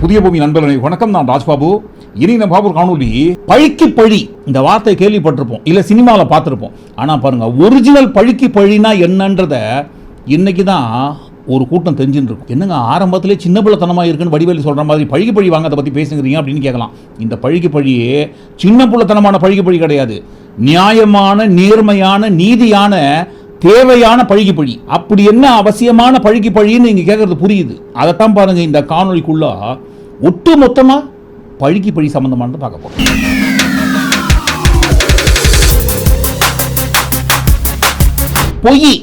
புதிய பூமி நண்பர்களே வணக்கம் நான் ராஜ்பாபு. இனி இந்த பாபு காணொலி பழிக்கு பழி. இந்த வார்த்தை கேள்விப்பட்டிருப்போம். இல்ல சினிமாவில் பார்த்துருப்போம். ஆனா பாருங்க ஒரிஜினல் பழிக்கு பழினா என்னன்றத இன்னைக்கு தான் ஒரு கூட்டம் தெரிஞ்சுட்டு இருக்கும். என்னங்க ஆரம்பத்திலே சின்ன பிள்ளைத்தனமாக இருக்குன்னு வடிவேலி சொல்கிற மாதிரி பழுகி பழி அதை பற்றி பேசுகிறீங்க அப்படின்னு கேட்கலாம். இந்த பழுகி பழியே சின்ன பிள்ளைத்தனமான பழுகி பழி கிடையாது. நியாயமான நேர்மையான நீதியான தேவையான பழிக்கு பழி. அப்படி என்ன அவசியமான பழிக்கு பழின்னு நீங்கள் கேட்குறது புரியுது. அதைத்தான் பாருங்க இந்த காணொளிக்குள்ள ஒட்டு மொத்தமாக பழுக்கி பழி சம்மந்தமானது பார்க்க போகிறோம் பொய்.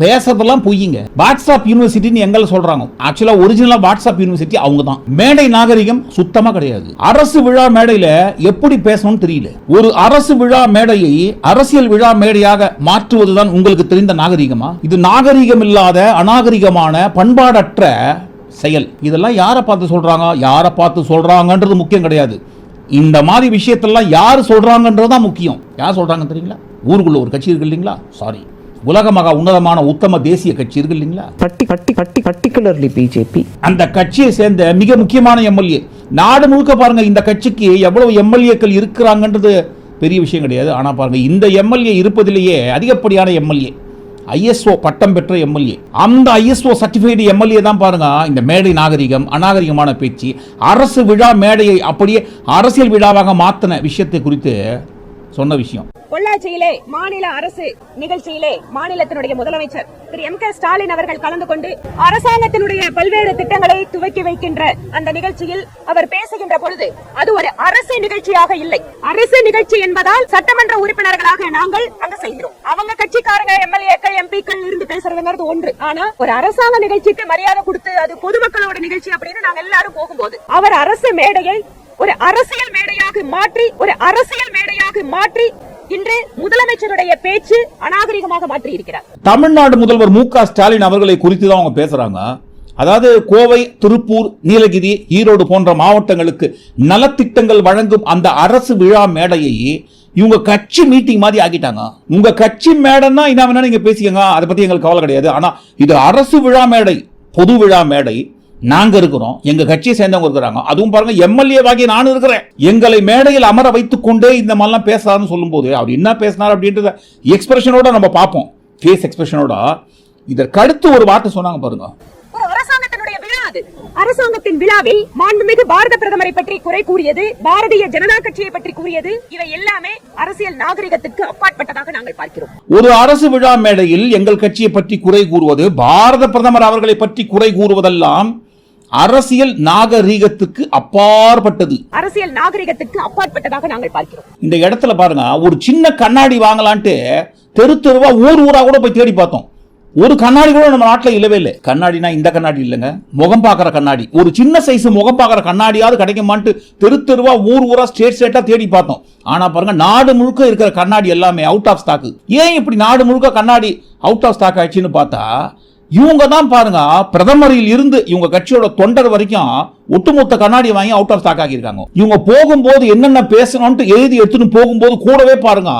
பேசுறதெல்லாம் பொய்யுங்க வாட்ஸ்அப் யூனிவர்சிட்டின்னு எங்களை சொல்றாங்க. ஆக்சுவலா ஒரிஜினலா வாட்ஸ்அப் யூனிவர்சிட்டி அவங்க தான். மேடை நாகரிகம் சுத்தமா கிடையாது. அரசு விழா மேடையில எப்படி பேசணும்னு தெரியல. ஒரு அரசு விழா மேடையை அரசியல் விழா மேடையாக மாற்றுவதுதான் உங்களுக்கு தெரிந்த நாகரிகமா? இது நாகரிகம் இல்லாத அநாகரிகமான பண்பாடற்ற செயல். இதெல்லாம் யாரை பார்த்து சொல்றாங்க? யாரை பார்த்து சொல்றாங்கன்றது முக்கியம் கிடையாது. இந்த மாதிரி விஷயத்தெல்லாம் யார் சொல்றாங்கன்றது தான் முக்கியம். யார் சொல்றாங்க தெரியுங்களா? ஊருக்குள்ள ஒரு கட்சி இருக்கு இல்லைங்களா? சாரி உலக மகா உன்னதமான உத்தம தேசிய கட்சி இருக்கு இல்லைங்களா? பட்டி பட்டி பட்டி பர்டிகுலர்லி பிஜேபி. அந்த கட்சியை சேர்ந்த மிக முக்கியமான எம்எல்ஏ. நாடு முழுக்க பாருங்க இந்த கட்சிக்கு எவ்வளவு எம்எல்ஏக்கள் இருக்கிறாங்கன்றது பெரிய விஷயம் கிடையாது. ஆனா பாருங்க இந்த எம்எல்ஏ இருப்பதிலேயே அதிகப்படியான எம்எல்ஏ ஐஎஸ்ஓ பட்டம் பெற்ற எம்எல்ஏ. அந்த ஐஎஸ்ஓ சர்டிஃபைடு எம்எல்ஏ தான் பாருங்க இந்த மேடை நாகரிகம் அநாகரிகமான பேச்சு. அரசு விழா மேடையை அப்படியே அரசியல் விழாவாக மாத்தின விஷயத்தை குறித்து சொன்ன விஷயம். பொள்ளாச்சியிலே மாநில அரசு நிகழ்ச்சியிலே மாநிலத்தினுடைய முதலமைச்சர் திரு எம் கே ஸ்டாலின் அவர்கள் கலந்து கொண்டு அரசாங்கத்தினுடைய பல்வேறு திட்டங்களை துவக்கி வைக்கின்ற அந்த நிகழ்ச்சியில் அவர் பேசுகின்ற பொழுது அது ஒரு அரசு நிகழ்ச்சியாக இல்லை. அரசு நிகழ்ச்சி என்பதால் சட்டமன்ற உறுப்பினர்களாக நாங்கள் அங்க செய்கிறோம் அவங்க கட்சிக்காரங்க எம்எல்ஏக்கள் எம்பிக்கள் இருந்து பேசுறதுங்கிறது ஒன்று. ஆனா ஒரு அரசாங்க நிகழ்ச்சிக்கு மரியாதை கொடுத்து அது பொதுமக்களோட நிகழ்ச்சி அப்படின்னு நாங்க எல்லாரும் போகும்போது அவர் அரசு மேடையை ஒரு அரசியல் மேடையாக மாற்றி ஒரு அரசியல் மேடையாக மாற்றி இன்று முதலமைச்சருடைய பேச்சு அநாகரிகமாக மாற்றி இருக்கிறார் தமிழ்நாடு முதல்வர் மு க ஸ்டாலின் அவர்களை குறித்து தான் அவங்க பேசுறாங்க. அதாவது கோவை திருப்பூர் நீலகிரி ஈரோடு போன்ற மாவட்டங்களுக்கு நலத்திட்டங்கள் வழங்கும் அந்த அரசு விழா மேடையை இவங்க கட்சி மீட்டிங் மாதிரி ஆக்கிட்டாங்க. உங்க கட்சி மேடைன்னா என்ன வேணா நீங்க பேசிக்கங்க. அதை பத்தி எங்களுக்கு கவலை கிடையாது. ஆனா இது அரசு விழா மேடை பொது விழா மேடை. நாங்க இருக்கிறோம் எங்க கட்சியை சேர்ந்தவங்க இருக்கிறாங்க. அதுவும் பாருங்க எம்எல்ஏ வாகி நான் இருக்கிறேன். எங்களை மேடையில் அமர வைத்துக் கொண்டே இந்த மாதிரிலாம் பேசுறாருன்னு சொல்லும்போது அவர் என்ன பேசினார் அப்படின்றத எக்ஸ்பிரஷனோட நம்ம பார்ப்போம். ஃபேஸ் எக்ஸ்பிரஷனோட இதற்கடுத்து ஒரு வார்த்தை சொன்னாங்க பாருங்க. அரசாங்கத்தின் விழாவில் மாண்புமிகு பாரத பிரதமரை பற்றி குறை கூறியது பாரதிய ஜனதா கட்சியை பற்றி கூறியது இவை எல்லாமே அரசியல் நாகரிகத்துக்கு அப்பாற்பட்டதாக நாங்கள் பார்க்கிறோம். ஒரு அரசு விழா மேடையில் எங்கள் கட்சியை பற்றி குறை கூறுவது பாரத பிரதமர் அவர்களை பற்றி குறை கூறுவதெல்லாம் அரசியல் நாகரீகத்துக்கு அப்பாற்பட்டது. அரசியல் நாகரிகத்துக்கு அப்பாற்பட்டதாக நாங்கள் பார்க்கிறோம். இந்த இடத்துல பாருங்க ஒரு சின்ன கண்ணாடி வாங்கலான்ட்டு தெரு தெருவா ஊர் ஊரா கூட போய் தேடி பார்த்தோம். ஒரு கண்ணாடி கூட நம்ம நாட்டில் இல்லவே இல்லை. கண்ணாடினா இந்த கண்ணாடி இல்லைங்க. முகம் பார்க்குற கண்ணாடி. ஒரு சின்ன சைஸ் முகம் பார்க்குற கண்ணாடியாவது கிடைக்குமான்ட்டு தெரு தெருவா ஊர் ஊரா ஸ்டேட் ஸ்டேட்டா தேடி பார்த்தோம். ஆனா பாருங்க நாடு முழுக்க இருக்கிற கண்ணாடி எல்லாமே அவுட் ஆஃப் ஸ்டாக்கு ஏன் இப்படி நாடு முழுக்க கண்ணாடி அவுட் ஆஃப் ஸ்டாக் ஆயிடுச்சுன்னு பார்த்தா இவங்க தான் பாருங்க பிரதமரில் இருந்து இவங்க கட்சியோட தொண்டர் வரைக்கும் ஒட்டுமொத்த கண்ணாடி வாங்கி அவுட் ஆஃப் ஸ்டாக் ஆகியிருக்காங்க இவங்க போகும்போது என்னென்ன பேசணும்ட்டு எழுதி எடுத்துன்னு போகும்போது கூடவே பாருங்க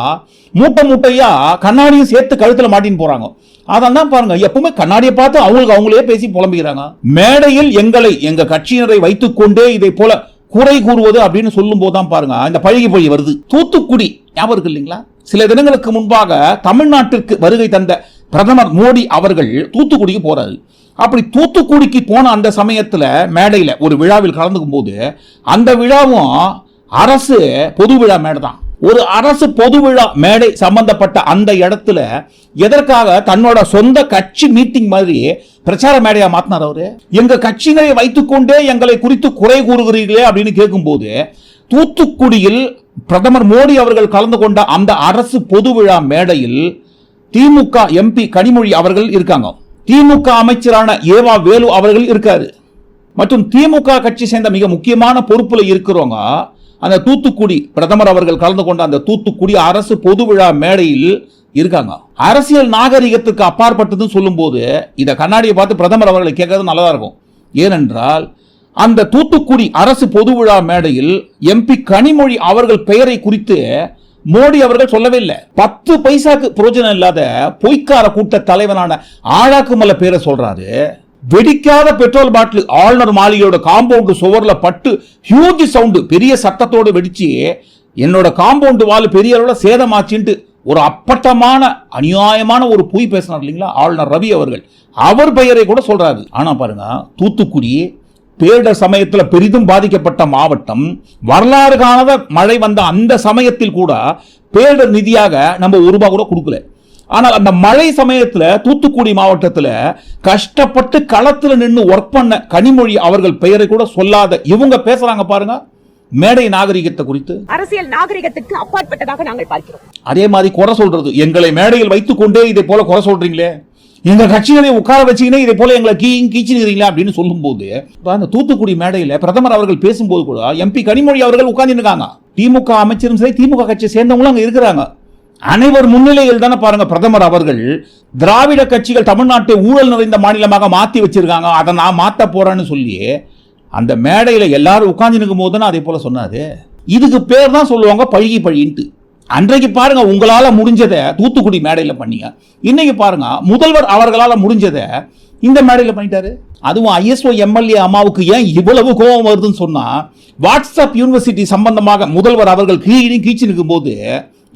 மூட்டை மூட்டையா கண்ணாடியும் சேர்த்து கழுத்துல மாட்டின்னு போறாங்க. அதான் தான் பாருங்க எப்பவுமே கண்ணாடியை பார்த்து அவங்களுக்கு அவங்களே பேசி புலம்புகிறாங்க மேடையில் எங்களை எங்க கட்சியினரை வைத்துக்கொண்டே இதை போல குறை கூறுவது அப்படின்னு சொல்லும் போதுதான் பாருங்க இந்த பழகி பழி வருது. தூத்துக்குடி ஞாபகம் இருக்கு இல்லைங்களா? சில தினங்களுக்கு முன்பாக தமிழ்நாட்டிற்கு வருகை தந்த பிரதமர் மோடி அவர்கள் தூத்துக்குடிக்கு போறாரு. அப்படி தூத்துக்குடிக்கு போன அந்த சமயத்தில் மேடையில் ஒரு விழாவில் கலந்துக்கும் போது அந்த விழாவும் அரசு பொது விழா மேடை தான் ஒரு அரசு பொது விழா மேடை சம்பந்தப்பட்ட அந்த இடத்துல எதற்காக தன்னோட சொந்த கட்சி மீட்டிங் மாதிரி பிரச்சார மேடையா மாத்தினார் அவரு? எங்க கட்சியினரை வைத்துக்கொண்டே எங்களை குறித்து குறை கூறுகிறீர்களே அப்படின்னு கேட்கும்போது தூத்துக்குடியில் பிரதமர் மோடி அவர்கள் கலந்து கொண்ட அந்த அரசு பொது விழா மேடையில் திமுக எம்பி கனிமொழி அவர்கள் இருக்காங்க. திமுக அமைச்சரான ஏவா வேலு அவர்கள் இருக்காரு. மற்றும் திமுக கட்சி சேர்ந்த மிக முக்கியமான பொறுப்புல இருக்கிறவங்க அந்த தூத்துக்குடி பிரதமர் அவர்கள் கலந்து கொண்ட அந்த தூத்துக்குடி அரசு பொது விழா மேடையில் இருக்காங்க. அரசியல் நாகரிகத்துக்கு அப்பாற்பட்டதுன்னு சொல்லும்போது இதை கண்ணாடியை பார்த்து பிரதமர் அவர்களை கேட்கறது நல்லதா இருக்கும். ஏனென்றால் அந்த தூத்துக்குடி அரசு பொது விழா மேடையில் எம்பி கனிமொழி அவர்கள் பெயரை குறித்து மோடி அவர்கள் சொல்லவே இல்லை பத்து பைசாக்கு புரோஜனம் இல்லாத பொய்க்கார கூட்ட தலைவனான ஆழாக்குமல்ல பேரை சொல்றாரு. வெடிக்காத பெட்ரோல் பாட்டில் ஆளுநர் மாளிகையோட காம்பவுண்டு சுவர்ல பட்டு ஹியூஜ் சவுண்டு பெரிய சத்தத்தோடு வெடிச்சு என்னோட காம்பவுண்டு வால் பெரிய அளவில் சேதமாச்சுன்ட்டு ஒரு அப்பட்டமான அநியாயமான ஒரு பொய் பேசினார் இல்லைங்களா? ஆளுநர் ரவி அவர்கள். அவர் பெயரை கூட சொல்றாரு. ஆனா பாருங்க தூத்துக்குடி பேரிடர் சமயத்தில் பெரிதும் பாதிக்கப்பட்ட மாவட்டம். வரலாறு காணாத மழை வந்த அந்த சமயத்தில் கூட பேரிடர் நிதியாக நம்ம ஒரு ரூபாய் கூட கொடுக்கல. ஆனால் அந்த மழை சமயத்துல தூத்துக்குடி மாவட்டத்துல கஷ்டப்பட்டு களத்துல நின்று ஒர்க் பண்ண கனிமொழி அவர்கள் பெயரை கூட சொல்லாத இவங்க பேசுறாங்க பாருங்க. மேடை நாகரிகத்தை குறித்து. அரசியல் நாகரிகத்துக்கு அப்பாற்பட்டதாக நாங்கள் பார்க்கிறோம். அதே மாதிரி குறை சொல்றது. எங்களை மேடையில் வைத்துக் கொண்டே இதை போல குறை சொல்றீங்களே. எங்கள் கட்சிகளை உட்கார வச்சீங்கன்னா இதை போல எங்களை கீ கீச்சிருக்கிறீங்களா அப்படின்னு சொல்லும்போது அந்த தூத்துக்குடி மேடையில் பிரதமர் அவர்கள் பேசும்போது கூட எம்பி கனிமொழி அவர்கள் உட்கார்ந்துருக்காங்க. திமுக அமைச்சரும் சரி திமுக கட்சியை சேர்ந்தவங்களும் அங்கே இருக்கிறாங்க. அனைவர் முன்னிலையில் தானே பாருங்க பிரதமர் அவர்கள் திராவிட கட்சிகள் தமிழ்நாட்டை ஊழல் நிறைந்த மாநிலமாக மாற்றி வச்சிருக்காங்க. அதை நான் மாற்ற போறேன்னு சொல்லி அந்த மேடையில் எல்லாரும் உட்கார்ந்து நிற்கும் போது தானே அதே போல சொன்னாரு. இதுக்கு பேர் தான் சொல்லுவாங்க பழகி பழின்ட்டு. அன்றைக்கு பாருங்க உங்களால முடிஞ்சதை தூத்துக்குடி மேடையில் பண்ணீங்க. இன்னைக்கு பாருங்க முதல்வர் அவர்களால் முடிஞ்சதை இந்த மேடையில் பண்ணிட்டாரு. அதுவும் ஐஎஸ்ஓ எம்எல்ஏ அம்மாவுக்கு ஏன் இவ்வளவு கோபம் வருதுன்னு சொன்னால் வாட்ஸ்அப் யூனிவர்சிட்டி சம்பந்தமாக முதல்வர் அவர்கள் கீழே கீச்சு நிற்கும்போது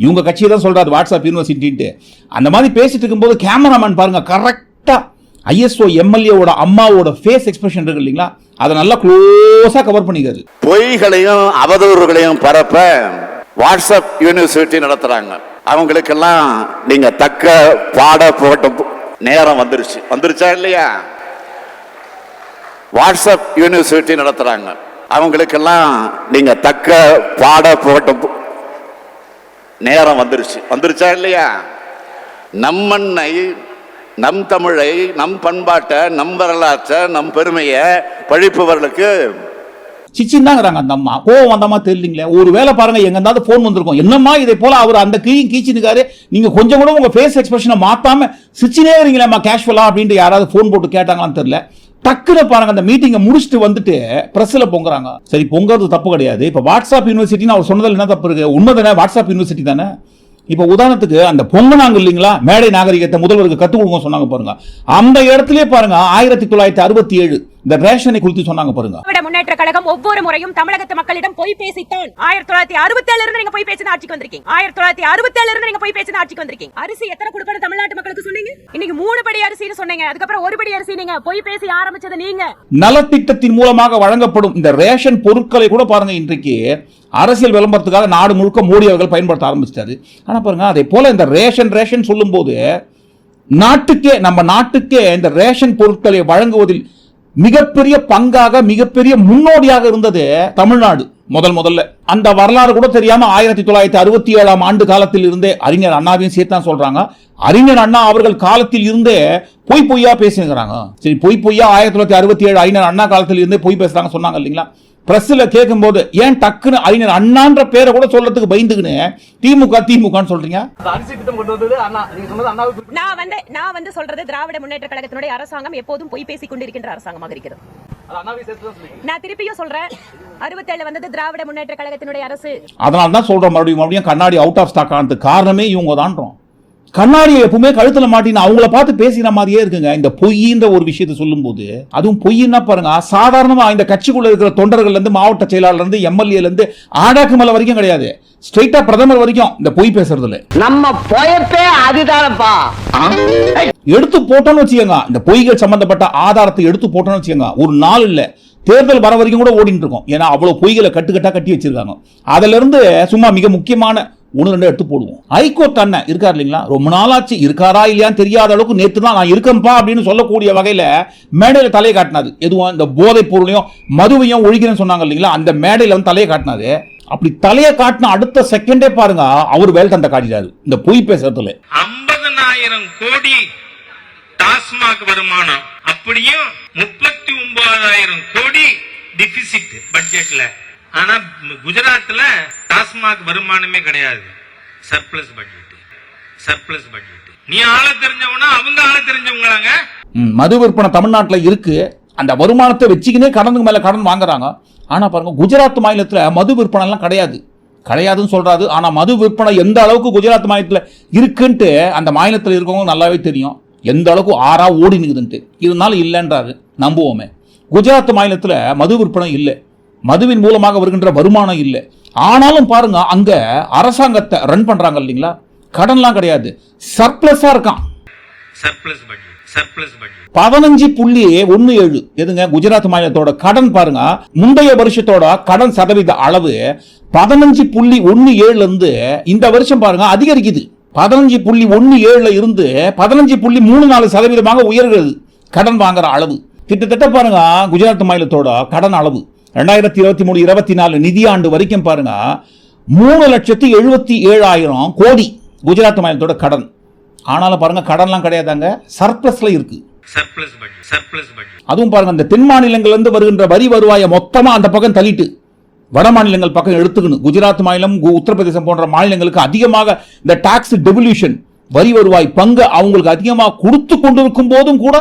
இவங்க கட்சியை தான் சொல்றாரு வாட்ஸ்அப் யூனிவர்சிட்டின்ட்டு அந்த மாதிரி பேசிட்டு இருக்கும்போது கேமராமேன் பாருங்க கரெக்டாக ஐஎஸ்ஓ எம்எல்ஏவோட அம்மாவோட ஃபேஸ் எக்ஸ்பிரஷன் இருக்கு இல்லைங்களா? அதை நல்லா க்ளோஸாக கவர் பண்ணிக்கிறது பொய்களையும் அவதூறுகளையும் பரப்ப வாட்ஸ்அப் யூனிவர்சிட்டி நடத்துறாங்க. அவங்களுக்கெல்லாம் நீங்க தக்க பாட போட்ட நேரம் வந்துருச்சு. வந்துருச்சா இல்லையா? வாட்ஸ்அப் யூனிவர்சிட்டி நடத்துறாங்க. அவங்களுக்கெல்லாம் நீங்க தக்க பாட போட்ட நேரம் வந்துருச்சு. வந்துருச்சா இல்லையா? நம்மண்ணை நம் தமிழை நம் பண்பாட்டை நம் வரலாற்றை நம் பெருமையை பழிப்பவர்களுக்கு சிச்சின்னாங்கிறாங்க அந்த அம்மா. கோவம் வந்தமா தெரியலீங்களே. ஒரு வேளை பாருங்க எங்க இருந்தாலும் ஃபோன் வந்திருக்கும். என்னம்மா இதை போல அவர் அந்த கீழ் கீச்சினுக்காரு நீங்க கொஞ்சம் கூட உங்க ஃபேஸ் எக்ஸ்பிரஷனை மாத்தாம சிச்சினே வரீங்களேம்மா கேஷுவலா அப்படின்ட்டு யாராவது ஃபோன் போட்டு கேட்டாங்களான்னு தெரியல. டக்குன்னு பாருங்க அந்த மீட்டிங்கை முடிச்சுட்டு வந்துட்டு பிரஸ்ல பொங்குறாங்க. சரி பொங்குறது தப்பு கிடையாது. இப்போ வாட்ஸ்அப் யூனிவர்சிட்டின்னு அவர் சொன்னதில் என்ன தப்பு இருக்கு? உண்மை தானே வாட்ஸ்அப் யூனிவர்சிட்டி தானே? இப்ப உதாரணத்துக்கு அந்த பொங்கனாங்க இல்லைங்களா? மேடை நாகரிகத்தை முதல்வருக்கு கற்றுக் கொடுங்க சொன்னாங்க பாருங்க. அந்த இடத்துலயே பாருங்க ஆயிரத்தி தொள்ளாயிரத்தி அறுபத்தி ஏழு இந்த ரேஷனை குறித்து சொன்னாங்க பாருங்க. முன்னேற்ற கழகம் ஒவ்வொரு முறையும் தமிழகத்து மக்களிடம் பொய் பேசித்தான். ஆயிரத்தி தொள்ளாயிரத்தி அறுபத்தி ஏழுல இருந்து நீங்க போய் பேசி ஆட்சிக்கு வந்திருக்கீங்க. ஆயிரத்தி தொள்ளாயிரத்தி அறுபத்தி ஏழுல இருந்து நீங்க போய் பேசி ஆட்சிக்கு வந்திருக்கீங்க. அரிசி எத்தனை கொடுக்கணும் தமிழ்நாட்டு மக்களுக்கு சொன்னீங்க? இன்னைக்கு மூணு படி அரிசின்னு சொன்னீங்க. அதுக்கப்புறம் ஒரு படி அரிசி நீங்க போய் பேசி ஆரம்பிச்சது நீங்க. நலத்திட்டத்தின் மூலமாக வழங்கப்படும் இந்த ரேஷன் பொருட்களை கூட பாருங்க இன்றைக்கு. அரசியல் விளம்பரத்துக்காக நாடு முழுக்க மோடி அவர்கள் பயன்படுத்த ஆரம்பிச்சிட்டாரு. ஆனால் பாருங்க அதே போல இந்த ரேஷன் ரேஷன் சொல்லும்போது நாட்டுக்கே நம்ம நாட்டுக்கே இந்த ரேஷன் பொருட்களை வழங்குவதில் மிகப்பெரிய பங்காக மிகப்பெரிய முன்னோடியாக இருந்தது தமிழ்நாடு முதல் முதல்ல. அந்த வரலாறு கூட தெரியாம ஆயிரத்தி தொள்ளாயிரத்தி அறுபத்தி ஏழாம் ஆண்டு காலத்தில் இருந்தே அறிஞர் அண்ணாவையும் சேர்த்தான் சொல்றாங்க. அறிஞர் அண்ணா அவர்கள் காலத்தில் இருந்தே பொய் பொய்யா பேசினுக்கிறாங்க. சரி பொய் பொய்யா ஆயிரத்தி தொள்ளாயிரத்தி அறுபத்தி ஏழு அறிஞர் அண்ணா காலத்தில் இருந்தே பொய் பேசுறாங்க சொன்னாங்க இல்லைங்களா? பிரஸ்ல கேட்கும்போது ஏன் டக்குன்னு அறிஞர் அண்ணான்ற பேரை கூட சொல்றதுக்கு பயந்துக்குன்னு திமுக திமுகன்னு சொல்றீங்க? நான் வந்து நான் வந்து சொல்றது திராவிட முன்னேற்ற கழகத்தினுடைய அரசாங்கம் எப்போதும் பொய் பேசிக் கொண்டிருக்கின்ற அரசாங்கமாக இருக்கிறது. நான் திருப்பியும் சொல்றேன். அறுபத்தேழு வந்தது திராவிட முன்னேற்ற கழகத்தினுடைய அரசு. அதனால தான் சொல்றோம் மறுபடியும் மறுபடியும் கண்ணாடி அவுட் ஆஃப் ஸ்டாக் ஆனதுக்கு காரணமே இவங்க தான்றோம் கண்ணாடியை எப்பவுமே கழுத்துல மாட்டின்னு அவங்கள பார்த்து பேசின மாதிரியே இருக்குங்க. இந்த பொய்ன்ற ஒரு விஷயத்தை சொல்லும்போது அதுவும் பொய்ன்னா பாருங்க சாதாரணமா இந்த கட்சிக்குள்ள இருக்கிற தொண்டர்கள்ல இருந்து மாவட்ட செயலாளர்ல இருந்து எம்எல்ஏல இருந்து ஆடாக்கு மேல வரைக்கும் கிடையாது. ஸ்ட்ரைட்டா பிரதமர் வரைக்கும் இந்த பொய் பேசுறதுல. நம்ம பொயப்பே அதுதானப்பா. எடுத்து போட்டோன்னு வச்சுக்கோங்க. இந்த பொய்கள் சம்பந்தப்பட்ட ஆதாரத்தை எடுத்து போட்டோன்னு வச்சுக்கோங்க. ஒரு நாள் இல்ல தேர்தல் வர வரைக்கும் கூட ஓடிட்டு இருக்கோம். ஏன்னா அவ்வளவு பொய்களை கட்டுக்கட்டா கட்டி வச்சிருக்காங்க. அதுல இருந்து சும்மா மிக முக்கியமான ஒன்று ரெண்டு எடுத்து போடுவோம். ஹைகோர்ட் அண்ணன் இருக்கார் இல்லைங்களா? ரொம்ப நாளாச்சு. இருக்காரா இல்லையான்னு தெரியாத அளவுக்கு நேற்று தான் நான் இருக்கேன்ப்பா அப்படின்னு சொல்லக்கூடிய வகையில் மேடையில் தலையை காட்டினாது எதுவும் இந்த போதைப் பொருளையும் மதுவையும் ஒழிக்கிறேன்னு சொன்னாங்க இல்லைங்களா? அந்த மேடையில் வந்து தலையை காட்டினாது அப்படி தலையை காட்டின அடுத்த செகண்டே பாருங்க அவர் வேலை தண்டை காட்டிட்டாரு. இந்த பொய் பேசுறதுல. ஐம்பதனாயிரம் கோடி டாஸ்மாக் வருமானம். அப்படியும் முப்பத்தி ஒன்பதாயிரம் கோடி டிபிசிட் பட்ஜெட்ல ஆனா குஜராத்ல டாஸ்மாக் வருமானமே கிடையாது. சர்பிளஸ் பட்ஜெட் சர்பிளஸ் பட்ஜெட் நீ ஆள தெரிஞ்சவனா அவங்க ஆள தெரிஞ்சவங்களாங்க. மது விற்பனை தமிழ்நாட்டில் இருக்கு. அந்த வருமானத்தை வச்சுக்கினே கடனுக்கு மேல கடன் வாங்குறாங்க. ஆனா பாருங்க குஜராத் மாநிலத்துல மது விற்பனை எல்லாம் கிடையாது. கிடையாதுன்னு சொல்றாரு. ஆனா மது விற்பனை எந்த அளவுக்கு குஜராத் மாநிலத்தில் இருக்குன்ட்டு அந்த மாநிலத்தில் இருக்கவங்க நல்லாவே தெரியும். எந்த அளவுக்கு ஆறா ஓடி நிற்குதுன்ட்டு இருந்தாலும் இல்லைன்றாரு. நம்புவோமே. குஜராத் மாநிலத்தில் மது விற்பனை இல்லை. மதுவின் மூலமாக வருகின்ற வருமானம் இல்லை. ஆனாலும் பாருங்க அங்க அரசாங்கத்தை ரன் பண்றாங்க இல்லைங்களா? கடன்லாம் கிடையாது. சர்ப்ளஸா இருக்கான். பதினஞ்சு புள்ளி ஒன்னு ஏழு. எதுங்க? குஜராத் மாநிலத்தோட கடன் பாருங்க. முந்தைய வருஷத்தோட கடன் சதவீத அளவு பதினஞ்சு புள்ளி ஒன்னு ஏழுல இருந்து இந்த வருஷம் பாருங்க அதிகரிக்குது. பதினஞ்சு புள்ளி ஒன்னு ஏழுல இருந்து பதினஞ்சு புள்ளி மூணு நாலு சதவீதமாக உயர்கிறது. கடன் வாங்குற அளவு. கிட்டத்தட்ட பாருங்க குஜராத் மாநிலத்தோட கடன் அளவு. ரெண்டாயிரத்தி இருபத்தி மூணு இருபத்தி நாலு நிதியாண்டு வரைக்கும் பாருங்க மூணு லட்சத்தி எழுபத்தி ஏழாயிரம் கோடி குஜராத் மாநிலத்தோட கடன். ஆனாலும் பாருங்க கடன்லாம் கிடையாதாங்க சர்ப்ளஸ்ல இருக்கு. அதுவும் பாருங்க இந்த தென் மாநிலங்கள்ல இருந்து வருகின்ற வரி வருவாயை மொத்தமா அந்த பக்கம் தள்ளிட்டு வட மாநிலங்கள் பக்கம் எடுத்துக்கணும். குஜராத் மாநிலம் உத்தரப்பிரதேசம் போன்ற மாநிலங்களுக்கு அதிகமாக இந்த டாக்ஸ் டெவல்யூஷன் வரி வருவாய் பங்கு அவங்களுக்கு அதிகமாக கொடுத்து கொண்டிருக்கும் போதும் கூட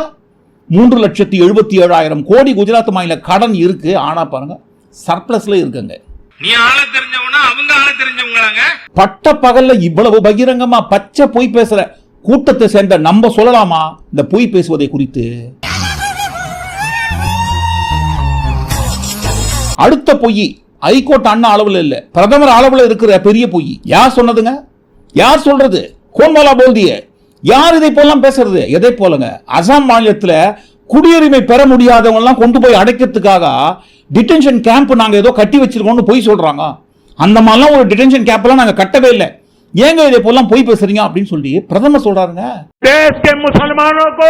மூன்று லட்சத்தி எழுபத்தி ஏழாயிரம் கோடி குஜராத் மாநில கடன் இருக்கு. ஆனா பாருங்க சர்ப்ளஸ்ல இருக்குங்க. நீ ஆள தெரிஞ்சவனா அவங்க ஆள தெரிஞ்சவங்களாங்க? பட்ட பகல்ல இவ்வளவு பகிரங்கமா பச்சை பொய் பேசுற கூட்டத்தை சேர்ந்த நம்ம சொல்லலாமா? இந்த பொய் பேசுவதை குறித்து. அடுத்த பொய் ஹைகோர்ட் அண்ணா அளவுல இல்ல. பிரதமர் அளவுல இருக்கிற பெரிய பொய். யார் சொன்னதுங்க? யார் சொல்றது? கோன்வாலா போல்திய. யார் இதை போலாம் பேசுறது எதை போலங்க அசாம் மாநிலத்துல குடியுரிமை பெற முடியாதவங்க எல்லாம் கொண்டு போய் அடைக்கிறதுக்காக டிடென்ஷன் கேம்ப் நாங்க ஏதோ கட்டி வச்சிருக்கோம்னு பொய் சொல்றாங்க அந்த மாதிரிலாம் ஒரு டிடென்ஷன் கேம்ப் எல்லாம் நாங்க கட்டவே இல்லை ஏங்க இதை போலாம் பொய் பேசுறீங்க அப்படின்னு சொல்லி பிரதமர் சொல்றாருங்க देश के मुसलमानों को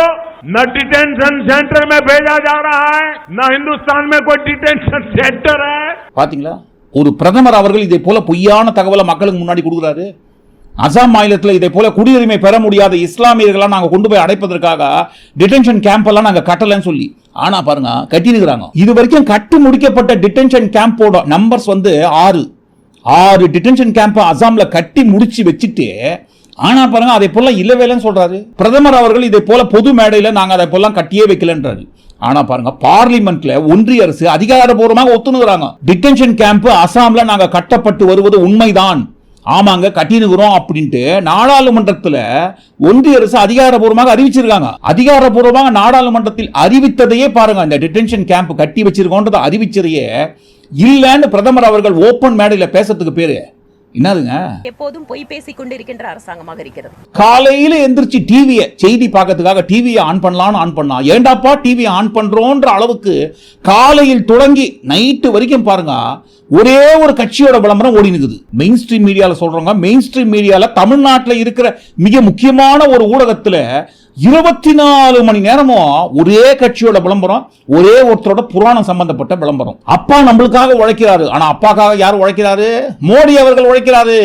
न डिटेंशन सेंटर में भेजा जा रहा है न हिंदुस्तान में कोई डिटेंशन सेंटर है பாத்தீங்களா ஒரு பிரதமர் அவர்கள் இதை போல பொய்யான தகவலை மக்களுக்கு முன்னாடி கொடுக்குறாரு அசாம் மாநிலத்தில் இதே போல குடியுரிமை பெற முடியாத இஸ்லாமியர்களாக நாங்கள் கொண்டு போய் அடைப்பதற்காக டிடென்ஷன் கேம்பெல்லாம் நாங்கள் கட்டலைன்னு சொல்லி. ஆனால் பாருங்க கட்டியிருக்கிறாங்க. இது வரைக்கும் கட்டி முடிக்கப்பட்ட டிடென்ஷன் கேம்போட நம்பர்ஸ் வந்து ஆறு. ஆறு டிடென்ஷன் கேம்பை அசாமில் கட்டி முடிச்சு வச்சுட்டு ஆனா பாருங்க அதை போல இல்லவேலன்னு சொல்றாரு. பிரதமர் அவர்கள் இதை போல பொது மேடையில் நாங்கள் அதை போல கட்டியே வைக்கலன்றாரு. ஆனா பாருங்க பார்லிமெண்ட்ல ஒன்றிய அரசு அதிகாரபூர்வமாக ஒத்துணுகிறாங்க. டிடென்ஷன் கேம்ப் அசாம்ல நாங்க கட்டப்பட்டு வருவது உண்மைதான். ஆமாங்க கட்டினுக்கிறோம் அப்படின்ட்டு நாடாளுமன்றத்தில் ஒன்றிய அரசு அதிகாரபூர்வமாக அறிவிச்சிருக்காங்க. அதிகாரபூர்வமாக நாடாளுமன்றத்தில் அறிவித்ததையே பாருங்க. இந்த டிடென்ஷன் கேம்ப் கட்டி வச்சிருக்கோன்றதை அறிவிச்சதையே இல்லைன்னு பிரதமர் அவர்கள் ஓப்பன் மேடையில் பேசுறதுக்கு பேரு. என்னதுங்க? எப்போதும் பொய் பேசிக் கொண்டிருக்கின்ற அரசாங்கமாக இருக்கிறது. காலையில எந்திரிச்சு டிவியை செய்தி பார்க்கறதுக்காக டிவியை ஆன் பண்ணலாம்னு ஆன் பண்ணா ஏண்டாப்பா டிவியை ஆன் பண்றோன்ற அளவுக்கு காலையில் தொடங்கி நைட்டு வரைக்கும் பாருங்க ஒரே ஒரு கட்சியோட விளம்பரம் ஓடி நிக்குது. மெயின் ஸ்ட்ரீம் மீடியால சொல்றாங்க மெயின் ஸ்ட்ரீம் மீடியால தமிழ்நாட்டில் இருக்கிற மிக முக்கியமான ஒரு ஊடகத்துல இருபத்தி நாலு மணி நேரமும் ஒரே கட்சியோட விளம்பரம் ஒரே ஒருத்தரோட புராணம் சம்பந்தப்பட்ட விளம்பரம். அப்பா நம்மளுக்காக உழைக்கிறாரு. ஆனா அப்பாக்காக யார் உழைக்கிறாரு? மோடி அவர்கள் உழைக்கிறாரு.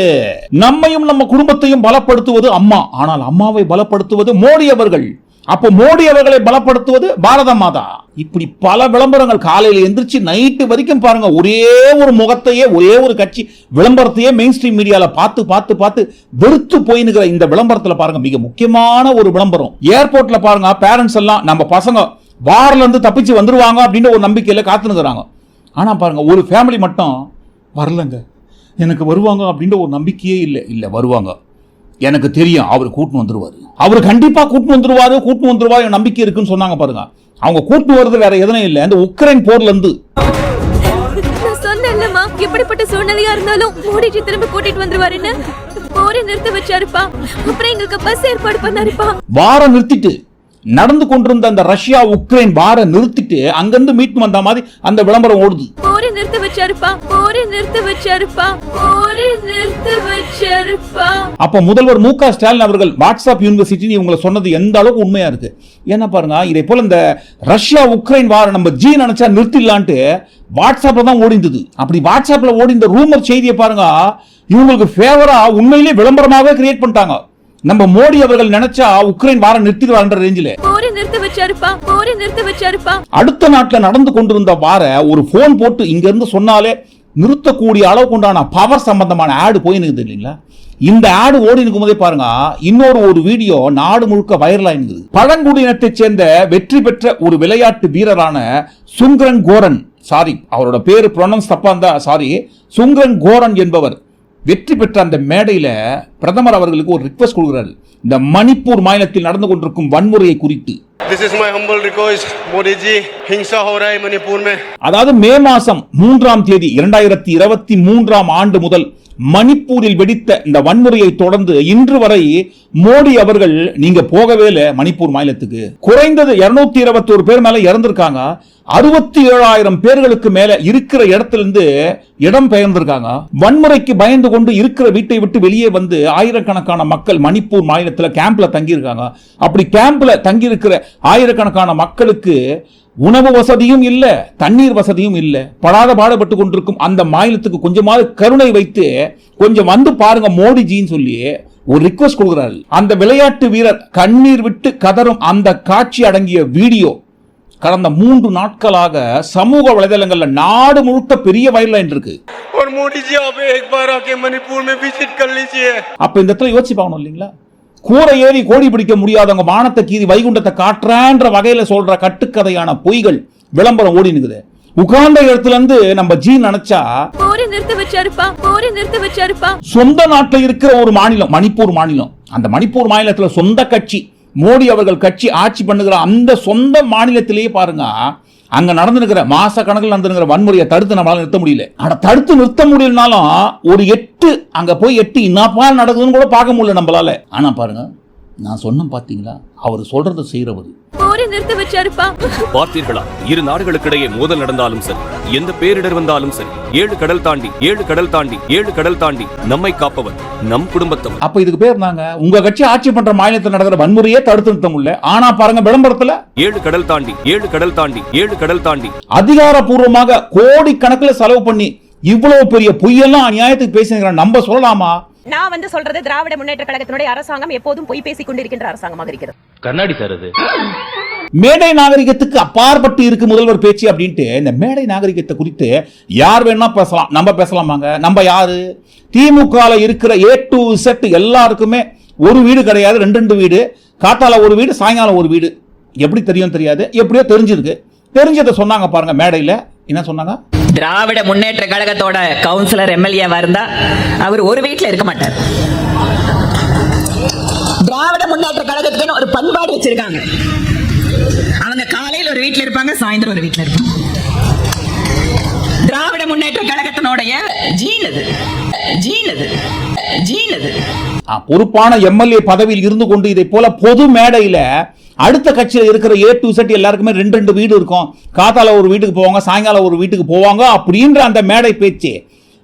நம்மையும் நம்ம குடும்பத்தையும் பலப்படுத்துவது அம்மா. ஆனால் அம்மாவை பலப்படுத்துவது மோடி அவர்கள். அப்போ மோடி அவர்களை பலப்படுத்துவது பாரத மாதா. இப்படி பல விளம்பரங்கள் காலையில் எந்திரிச்சு நைட்டு வரைக்கும் பாருங்க ஒரே ஒரு முகத்தையே ஒரே ஒரு கட்சி விளம்பரத்தையே மெயின் ஸ்ட்ரீம் மீடியாவில் பார்த்து பார்த்து பார்த்து வெறுத்து போயினுக்கிற இந்த விளம்பரத்தில் பாருங்க மிக முக்கியமான ஒரு விளம்பரம். ஏர்போர்ட்ல பாருங்க பேரண்ட்ஸ் எல்லாம் நம்ம பசங்க வாரில் இருந்து தப்பிச்சு வந்துருவாங்க அப்படின்னு ஒரு நம்பிக்கையில் காத்துனுக்குறாங்க ஆனால் பாருங்க ஒரு ஃபேமிலி மட்டும் வரலங்க. எனக்கு வருவாங்க அப்படின்ற ஒரு நம்பிக்கையே இல்லை. இல்லை வருவாங்க. எனக்கு தெரியும் அவர் கூட்டு வந்துருவாரு. அவர் கண்டிப்பா கூட்டு வந்துருவாரு கூட்டு வந்துருவாரு என் நம்பிக்கை இருக்குன்னு சொன்னாங்க பாருங்க. அவங்க கூட்டு வர்றது வேற எதுவும் இல்லை. இந்த உக்ரைன் போர்ல இருந்து. சொன்னேன்லம்மா எப்படிப்பட்ட சூழ்நிலையா இருந்தாலும் மோடிஜி திரும்ப கூட்டிட்டு வந்துருவாருன்னு. போரை நிறுத்த வச்சாருப்பா. அப்புறம் எங்களுக்கு பஸ் ஏற்பாடு பண்ணாருப்பா. வார நிறுத்திட்டு நடந்து கொண்டிருந்த அந்த ரஷ்யா உக்ரைன் வார நிறுத்திட்டு அங்கிருந்து மீட் வந்த மாதிரி அந்த விளம்பரம் ஓடுது. போரை நிறுத்த வச்சாருப்பா. போரை நிறுத்த வச்சாருப்பா. போரை நிறுத்த வச்சாருப்பா. அப்ப முதல்வர் மு க. ஸ்டாலின் அவர்கள் வாட்ஸ்அப் யூனிவர்சிட்டி இவங்களை சொன்னது எந்த அளவுக்கு உண்மையா இருக்கு? ஏன்னா பாருங்க இதே போல இந்த ரஷ்யா உக்ரைன் வார நம்ம ஜி நினைச்சா நிறுத்திடலான்ட்டு வாட்ஸ்அப்ல தான் ஓடிந்தது. அப்படி வாட்ஸ்அப்ல ஓடி இந்த ரூமர் செய்தியை பாருங்க இவங்களுக்கு ஃபேவரா உண்மையிலேயே விளம்பரமாவே கிரியேட் பண்ணிட்டாங்க. நம்ம மோடி அவர்கள் நினைச்சா உக்ரைன் வாரம் நிறுத்திடுவார்ன்ற ரேஞ்சில் போரை நிறுத்த வச்சாருப்பா போரை நிறுத்த வச்சாருப்பா. அடுத்த நாட்டில் நடந்து கொண்டிருந்த வார ஒரு ஃபோன் போட்டு இங்க இருந்து சொன்னாலே நிறுத்தக்கூடிய அளவுக்கு உண்டான பவர் சம்பந்தமான ஆடு போயினுக்குது இல்லைங்களா? இந்த ஆடு ஓடி இருக்கும்போதே பாருங்க இன்னொரு ஒரு வீடியோ நாடு முழுக்க வைரலா இருக்குது பழங்குடியினத்தைச் சேர்ந்த வெற்றி பெற்ற ஒரு விளையாட்டு வீரரான சுங்கரன் கோரன் சாரி அவரோட பேரு ப்ரொனன்ஸ் தப்பா இருந்தா சாரி சுங்கரன் கோரன் என்பவர் வெற்றி பெற்ற அந்த மேடையில் பிரதமர் அவர்களுக்கு ஒரு ரிக்வஸ்ட் கொடுக்கிறார். இந்த மணிப்பூர் மாநிலத்தில் நடந்து கொண்டிருக்கும் வன்முறையை குறித்து. அதாவது மே மாசம் மூன்றாம் தேதி இரண்டாயிரத்தி இருபத்தி மூன்றாம் ஆண்டு முதல் மணிப்பூரில் வெடித்த இந்த வன்முறையை தொடர்ந்து இன்று வரை மோடி அவர்கள் நீங்க போகவே இல்லை மணிப்பூர் மாநிலத்துக்கு. குறைந்தது இருநூத்தி இருபத்தோரு பேர் மேல இறந்திருக்காங்க. அறுபத்தி ஏழாயிரம் பேர்களுக்கு மேல இருக்கிற இடத்திலிருந்து இடம் பெயர்ந்திருக்காங்க. வன்முறைக்கு பயந்து கொண்டு இருக்கிற வீட்டை விட்டு வெளியே வந்து ஆயிரக்கணக்கான மக்கள் மணிப்பூர் மாநிலத்தில் கேம்ப்ல தங்கியிருக்காங்க. அப்படி கேம்ப்ல தங்கியிருக்கிற ஆயிரக்கணக்கான மக்களுக்கு உணவு வசதியும் இல்லை தண்ணீர் வசதியும் இல்லை. படாத பாடுபட்டு கொண்டிருக்கும் அந்த மாநிலத்துக்கு கொஞ்சமாவது கருணை வைத்து கொஞ்சம் வந்து பாருங்க மோடிஜின்னு சொல்லி ஒரு ரிக்வஸ்ட் கொடுக்குறாரு. அந்த விளையாட்டு வீரர் கண்ணீர் விட்டு கதறும் அந்த காட்சி அடங்கிய வீடியோ கடந்த மூன்று நாட்களாக சமூக வலைதளங்களில் நாடு முழுக்க பெரிய வைரல் இருக்கு. ஒரு மோடிஜி அப்ப இந்த இடத்துல யோசிச்சு பார்க்கணும் இல்லைங்களா? கூரை ஏறி கோடி பிடிக்க முடியாதவங்க வானத்தை கீறி வைகுண்டத்தை காட்டுறேன்ற வகையில சொல்ற கட்டுக்கதையான பொய்கள் விளம்பரம் ஓடி நிக்குது. உட்கார்ந்த இடத்துல இருந்து நம்ம ஜி நினைச்சா சொந்த நாட்டில் இருக்கிற ஒரு மாநிலம் மணிப்பூர் மாநிலம். அந்த மணிப்பூர் மாநிலத்துல சொந்த கட்சி மோடி அவர்கள் கட்சி ஆட்சி பண்ணுகிற அந்த சொந்த மாநிலத்திலேயே பாருங்க அங்க நடந்திருக்கிற மாச கணக்கில் நடந்திருக்கிற வன்முறையை தடுத்து நம்மளால நிறுத்த முடியல. ஆனா தடுத்து நிறுத்த முடியலனாலும் ஒரு எட்டு அங்க போய் எட்டு என்னப்பா நடக்குதுன்னு கூட பார்க்க முடியல நம்மளால. ஆனா பாருங்க நான் சொன்னேன் பாத்தீங்களா? அவர் சொல்றதை செய்யறவர் போரை நிறுத்த வச்சாருப்பா. பார்த்தீர்களா? இரு நாடுகளுக்கிடையே மோதல் நடந்தாலும் சரி எந்த பேரிடர் வந்தாலும் சரி ஏழு கடல் தாண்டி ஏழு கடல் தாண்டி ஏழு கடல் தாண்டி நம்மை காப்பவன் நம் குடும்பத்தவன் அப்ப இதுக்கு பேர் நாங்க? உங்க கட்சி ஆட்சி பண்ற மாநிலத்தில் நடக்கிற வன்முறையே தடுத்து நிறுத்த முடியல. ஆனா பாருங்க விளம்பரத்துல ஏழு கடல் தாண்டி ஏழு கடல் தாண்டி ஏழு கடல் தாண்டி. அதிகாரப்பூர்வமாக கோடிக்கணக்கில் செலவு பண்ணி இவ்வளவு பெரிய பொய்யெல்லாம் அநியாயத்துக்கு பேசினீங்க நம்ம சொல்லலாமா? நான் வந்து சொல்றது திராவிட முன்னேற்ற கழகத்தினுடைய அரசாங்கம் எப்போதும் பொய் பேசிக் கொண்டிருக்கின்ற அரசாங்கமாக இருக்கிறது. கண்ணாடி சார் அது. மேடை நாகரிகத்துக்கு அப்பாற்பட்டு இருக்கு முதல்வர் பேச்சு அப்படின்ட்டு இந்த மேடை நாகரிகத்தை குறித்து யார் வேணா பேசலாம். நம்ம பேசலாமாங்க நம்ம யாரு? திமுக இருக்கிற ஏ டு செட் எல்லாருக்குமே ஒரு வீடு கிடையாது. ரெண்டு ரெண்டு வீடு. காத்தால ஒரு வீடு சாயங்காலம் ஒரு வீடு. எப்படி தெரியும் தெரியாது. எப்படியோ தெரிஞ்சிருக்கு. தெரிஞ்சதை சொன்னாங்க பாருங்க மேடையில. என்ன சொன்னாங்க? திராவிட முன்னேற்ற கழகத்தோட கவுன்சிலர் எம்எல்ஏவா இருந்தா அவர் ஒரு வீட்டில் இருக்க மாட்டார். திராவிட முன்னேற்ற கழகத்துக்குன்னு ஒரு பண்பாடு வச்சிருக்காங்க. அவங்க காலையில் ஒரு வீட்டில் இருப்பாங்க சாயந்தரம் ஒரு வீட்டில் இருப்பாங்க. திராவிட முன்னேற்ற கழகத்தினுடைய ஜீன் அது. ஜீன் அது. ஜீன் அது. பொறுப்பான எம்எல்ஏ பதவியில் இருந்து கொண்டு இதை போல பொது மேடையில அடுத்த கட்சியில் இருக்கிற ஏ டு செட் எல்லாருக்குமே ரெண்டு ரெண்டு வீடு இருக்கும். காத்தால ஒரு வீட்டுக்கு போவாங்க சாயங்காலம் ஒரு வீட்டுக்கு போவாங்க அப்படின்ற அந்த மேடை பேச்சு.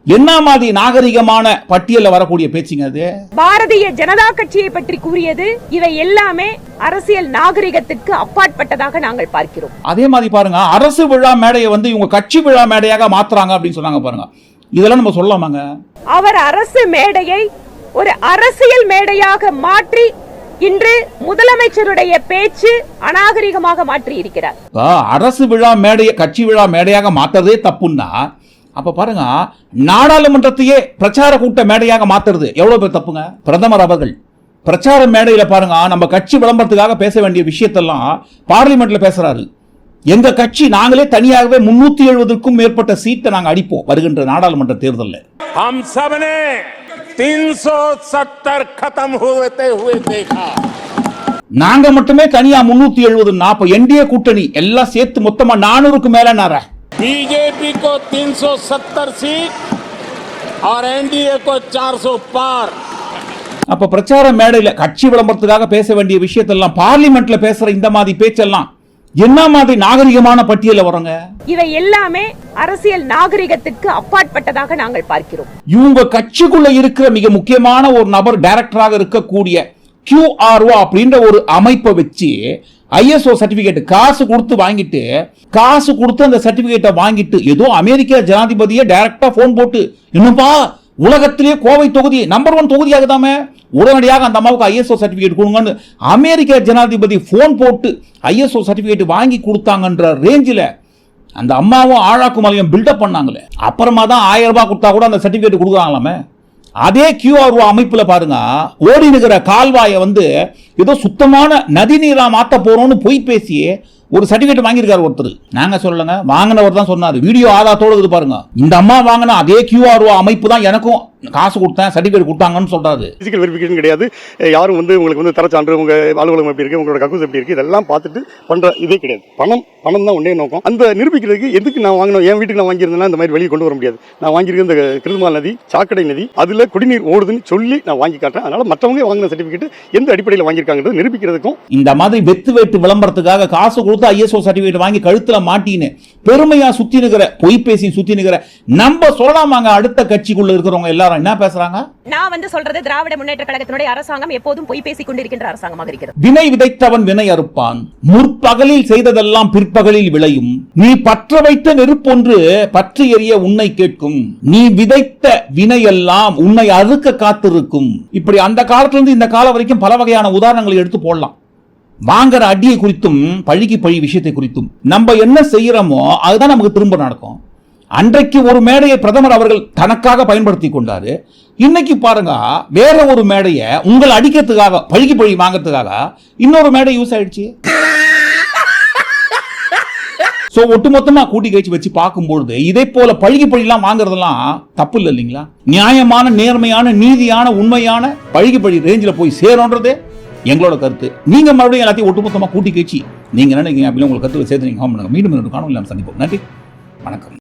என்ன மாதிரி நாகரிகமான பட்டியலில் வரக்கூடிய பேச்சுங்க அது? பாரதிய ஜனதா கட்சியை பற்றி கூறியது இவை எல்லாமே அரசியல் நாகரிகத்துக்கு அப்பாற்பட்டதாக நாங்கள் பார்க்கிறோம். அதே மாதிரி பாருங்க அரசு விழா மேடையை வந்து இவங்க கட்சி விழா மேடையாக மாத்துறாங்க அப்படின்னு சொன்னாங்க பாருங்க. இதெல்லாம் நம்ம சொல்லலாமாங்க? அவர் அரசு மேடையை ஒரு அரசியல் மேடையாக மாற்றி இன்று முதலமைச்சருடைய பேச்சு அநாகரிகமாக மாற்றி அரசு விழா மேடையை கட்சி விழா மேடையாக மாத்துறதே தப்புன்னா அப்ப பாருங்க நாடாளுமன்றத்தையே பிரச்சார கூட்ட மேடையாக மாத்துறது எவ்வளவு பேர் தப்புங்க? பிரதமர் அவர்கள் பிரச்சார மேடையில பாருங்க நம்ம கட்சி விளம்பரத்துக்காக பேச வேண்டிய விஷயத்தெல்லாம் பார்லிமெண்ட்ல பேசுறாரு. எங்க கட்சி நாங்களே தனியாகவே முன்னூத்தி எழுபதுக்கும் மேற்பட்ட சீட்டை நாங்கள் அடிப்போம் வருகின்ற நாடாளுமன்ற தேர்தலில். 370 खत्म होते हुए देखा நாங்க மட்டுமே தனியா முன்னூத்தி எழுபது நாற்பது என்டிஏ கூட்டணி எல்லாம் சேர்த்து மொத்தமா நானூறுக்கு மேல நார बीजेपी को 370 सीट और एनडीए को 400 पार அப்ப பிரச்சார மேடையில கட்சி விளம்பரத்துக்காக பேச வேண்டிய விஷயத்தெல்லாம் பார்லிமெண்ட்ல பேசுற இந்த மாதிரி பேச்செல்லாம் என்ன மாதிரி நாகரிகமான பட்டியல வரோங்க இவை எல்லாமே அரசியல் நாகரிகத்துக்கு அப்பாற்பட்டதாக நாங்கள் பார்க்கிறோம். இவங்க கட்சிக்குள்ள இருக்கிற மிக முக்கியமான ஒரு நபர் டைரக்டராக இருக்கக்கூடிய QRO அப்படின்ற ஒரு அமைப்பை வச்சு ஐஎஸ்ஓ சர்டிபிகேட் காசு கொடுத்து வாங்கிட்டு காசு கொடுத்து அந்த சர்டிபிகேட்டை வாங்கிட்டு ஏதோ அமெரிக்க ஜனாதிபதியே டைரக்டா போன் போட்டு என்னப்பா உலகத்திலேயே கோவை தொகுதி நம்பர் ஒன் தொகுதியாக தாமே உடனடியாக அந்த அம்மாவுக்கு ஐஎஸ்ஓ சர்டிஃபிகேட் கொடுங்கன்னு அமெரிக்க ஜனாதிபதி ஃபோன் போட்டு ஐஎஸ்ஓ சர்டிஃபிகேட் வாங்கி கொடுத்தாங்கன்ற ரேஞ்சில் அந்த அம்மாவும் ஆழாக்கு மலையும் பில்டப் பண்ணாங்களே. அப்புறமா தான் ஆயிரம் ரூபாய் கொடுத்தா கூட அந்த சர்டிஃபிகேட் கொடுக்குறாங்களாமே. அதே கியூஆர் அமைப்பில் பாருங்க ஓடி இருக்கிற கால்வாயை வந்து ஏதோ சுத்தமான நதி நீராக மாற்ற போறோம்னு பொய் பேசி ஒரு சர்டிபிகேட் வாங்கியிருக்காரு ஒருத்தர். நாங்க சொல்லலைங்க வாங்கினவர் தான் சொன்னாரு. வீடியோ ஆதாரத்தோடு இருக்குது பாருங்க. இந்த அம்மா வாங்கின அதே கியூஆர் அமைப்பு தான் எனக்கும் காசு கொடுத்தேன் சர்டிஃபிகேட் கொடுத்தாங்கன்னு சொல்றாரு. பிசிக்கல் வெரிஃபிகேஷன் கிடையாது. யாரும் வந்து உங்களுக்கு வந்து தரச்சான்று உங்க அலுவலகம் எப்படி இருக்கு உங்களோட கக்கூஸ் எப்படி இருக்கு இதெல்லாம் பார்த்துட்டு பண்ற இதே கிடையாது. பணம் பணம் தான் ஒன்றே நோக்கம். அந்த நிரூபிக்கிறதுக்கு எதுக்கு நான் வாங்கணும் என் வீட்டுக்கு நான் வாங்கியிருந்தேன்னா இந்த மாதிரி வெளியே கொண்டு வர முடியாது. நான் வாங்கியிருக்க இந்த கிருதுமால் நதி சாக்கடை நதி அதுல குடிநீர் ஓடுதுன்னு சொல்லி நான் வாங்கி காட்டுறேன். அதனால மற்றவங்க வாங்கின சர்டிஃபிகேட் எந்த அடிப்படையில் வாங்கியிருக்காங்கிறது நிரூபிக்கிறதுக்கும் இந்த மாதிரி வெத்து வெட்டு விளம்பரத்துக்காக காசு கொடுத்து ஐஎஸ்ஓ சர்டிஃபிகேட் வாங்கி கழுத்துல மாட்டின்னு பெருமையா சுத்தி நிக்கிற பொய் பேசி சுத்தி நிக்கிற நம்ம சொல்லலாமாங்க அடுத்த கட்சிக்குள்ள இருக்கிறவங்க எல்லாரும்? என்ன பேசுறாங்க? நான் வந்து சொல்றது திராவிட முன்னேற்ற கழகத்தினுடைய அரசாங்கம் எப்போதும் பொய் பேசிக் கொண்டிருக்கின்ற அரசாங்கமாக இருக்கிறது. வினை விதைத்தவன் வினை அறுப்பான். முற்பகலில் செய்ததெல்லாம் பிற்பகலில் விளையும். நீ பற்ற வைத்த நெருப்பொன்று பற்றி எறிய உன்னை கேட்கும். நீ விதைத்த வினையெல்லாம் உன்னை அறுக்க காத்திருக்கும். இப்படி அந்த காலத்துல இருந்து இந்த காலம் வரைக்கும் பல வகையான உதாரணங்களை எடுத்து போடலாம். வாங்குற அடியை குறித்தும் பழிக்கு பழி விஷயத்தை குறித்தும். நம்ம என்ன செய்யறோமோ அதுதான் நமக்கு திரும்ப நடக்கும். அன்றைக்கு ஒரு மேடையை பிரதமர் அவர்கள் தனக்காக பயன்படுத்தி கொண்டார். இன்னைக்கு பாருங்க வேற ஒரு மேடையை உங்களை அடிக்கிறதுக்காக பழிக்கு பழி வாங்குறதுக்காக இன்னொரு மேடை யூஸ் ஆயிடுச்சு. ஸோ ஒட்டுமொத்தமாக கூட்டி கழிச்சு வச்சு பார்க்கும்பொழுது இதே போல பழுகி பழிலாம் வாங்குறதெல்லாம் தப்பு இல்லை இல்லைங்களா? நியாயமான நேர்மையான நீதியான உண்மையான பழுகி பழி ரேஞ்சில் போய் சேரும்ன்றதே எங்களோட கருத்து. நீங்கள் மறுபடியும் எல்லாத்தையும் ஒட்டுமொத்தமாக கூட்டி கழிச்சு நீங்கள் என்ன நினைக்கிறீங்க அப்படின்னு உங்களுக்கு கருத்து சேர்த்து நீங்கள் ஹோம் பண்ணுங்க. மீண்டும் இன்னொரு காணொலி சந்திப்போம். நன்றி. வணக்கம்.